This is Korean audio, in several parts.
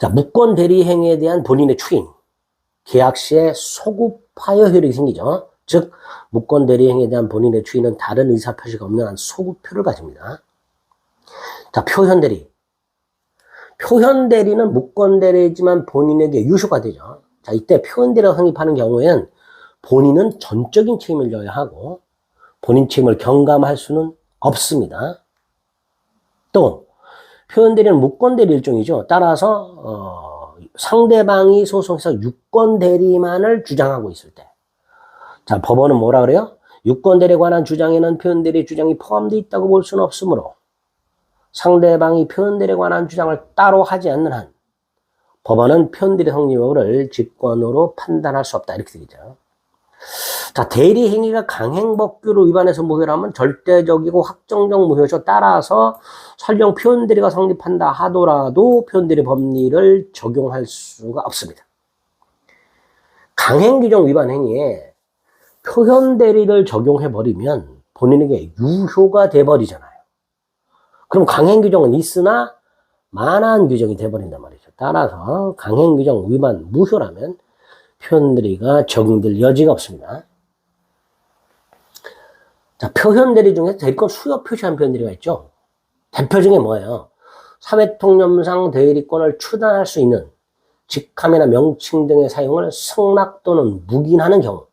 자, 무권 대리 행위에 대한 본인의 추인. 계약 시에 소급하여 효력이 생기죠. 즉, 무권 대리 행위에 대한 본인의 추인은 다른 의사 표시가 없는 한 소급표를 가집니다. 자, 표현 대리. 표현 대리는 무권 대리지만 본인에게 유효가 되죠. 자, 이때 표현 대리가 성립하는 경우에는 본인은 전적인 책임을 져야 하고 본인 책임을 경감할 수는 없습니다. 또 표현 대리는 무권 대리 일종이죠. 따라서 어, 상대방이 소송에서 유권 대리만을 주장하고 있을 때, 자 법원은 뭐라 그래요? 유권 대리에 관한 주장에는 표현 대리 주장이 포함되어 있다고 볼 수는 없으므로 상대방이 표현 대리에 관한 주장을 따로 하지 않는 한 법원은 표현 대리 성립 여부를 직권으로 판단할 수 없다 이렇게 되죠. 자, 대리 행위가 강행법규를 위반해서 무효라면 절대적이고 확정적 무효죠. 따라서 설령 표현 대리가 성립한다 하더라도 표현 대리 법리를 적용할 수가 없습니다. 강행 규정 위반 행위에 표현 대리를 적용해 버리면 본인에게 유효가 돼 버리잖아요. 그럼 강행 규정은 있으나 만한 규정이 돼 버린단 말이죠. 따라서 강행 규정 위반 무효라면 표현대리가 적용될 여지가 없습니다. 자, 표현대리 중에 대리권 수요 표시한 표현대리가 있죠. 대표 중에 뭐예요? 사회통념상 대리권을 추단할 수 있는 직함이나 명칭 등의 사용을 승낙 또는 묵인하는 경우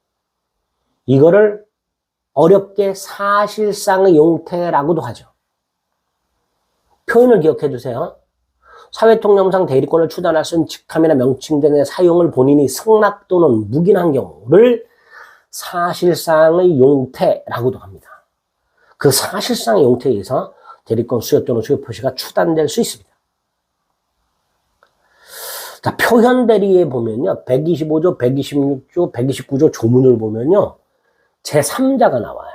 이거를 어렵게 사실상의 용태라고도 하죠. 표현을 기억해 두세요. 사회통념상 대리권을 추단할 수 있는 직함이나 명칭 등의 사용을 본인이 승낙 또는 묵인한 경우를 사실상의 용태라고도 합니다. 그 사실상의 용태에 의해서 대리권 수요 또는 수요 표시가 추단될 수 있습니다. 자, 표현 대리에 보면요. 125조, 126조, 129조 조문을 보면요. 제3자가 나와요.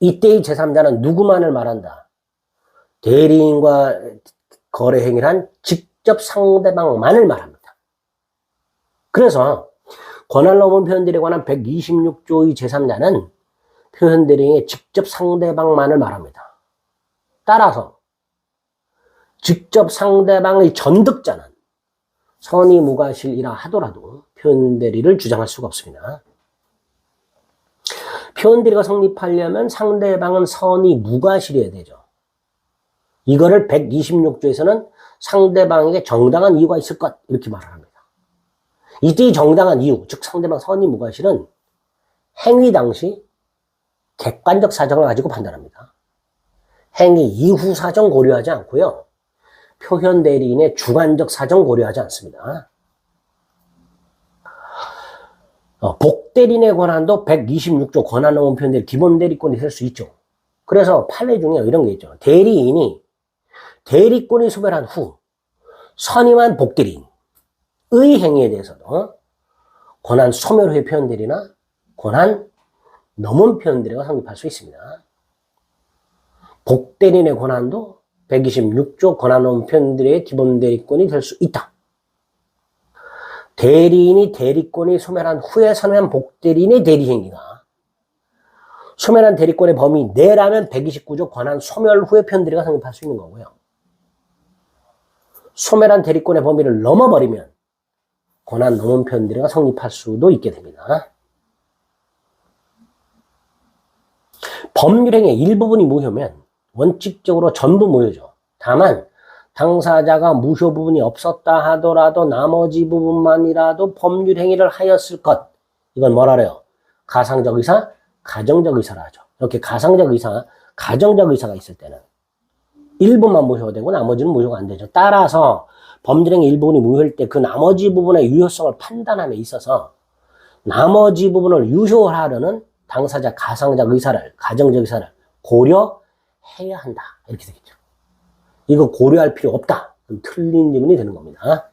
이때의 제3자는 누구만을 말한다? 대리인과 거래 행위를 한 직접 상대방만을 말합니다. 그래서 권한 넘은 표현들에 관한 126조의 제3자는 표현들의 직접 상대방만을 말합니다. 따라서 직접 상대방의 전득자는 선의 무과실이라 하더라도 표현 대리를 주장할 수가 없습니다. 표현 대리가 성립하려면 상대방은 선의 무과실이어야 되죠. 이거를 126조에서는 상대방에게 정당한 이유가 있을 것 이렇게 말을 합니다. 이때의 정당한 이유, 즉 상대방 선의 무과실은 행위 당시 객관적 사정을 가지고 판단합니다. 행위 이후 사정 고려하지 않고요. 표현 대리인의 주관적 사정 고려하지 않습니다. 어, 복대리인의 권한도 126조 권한 넘은 표현 대리 기본 대리권이 될 수 있죠. 그래서 판례 중에 이런 게 있죠. 대리인이 대리권이 소멸한 후 선임한 복대리인의 행위에 대해서도 권한 소멸 후의 표현들이나 권한 넘은 표현들이가 성립할 수 있습니다. 복대리인의 권한도 126조 권한 넘은 표현들의 기본 대리권이 될 수 있다. 대리인이 대리권이 소멸한 후에 선임한 복대리인의 대리행위가 소멸한 대리권의 범위 내라면 129조 권한 소멸 후의 표현들이가 성립할 수 있는 거고요. 소멸한 대리권의 범위를 넘어버리면 권한 넘은 표현들이가 성립할 수도 있게 됩니다. 법률행위의 일부분이 무효면 원칙적으로 전부 무효죠. 다만 당사자가 무효 부분이 없었다 하더라도 나머지 부분만이라도 법률 행위를 하였을 것 이건 뭐라 그래요? 가상적 의사, 가정적 의사라 하죠. 이렇게 가상적 의사, 가정적 의사가 있을 때는 일부만 무효가 되고 나머지는 무효가 안 되죠. 따라서 범죄행위 일부분이 무효일 때 그 나머지 부분의 유효성을 판단함에 있어서 나머지 부분을 유효하려는 당사자 가상적 의사를, 가정적 의사를 고려해야 한다. 이렇게 되겠죠. 이거 고려할 필요 없다. 틀린 지문이 되는 겁니다.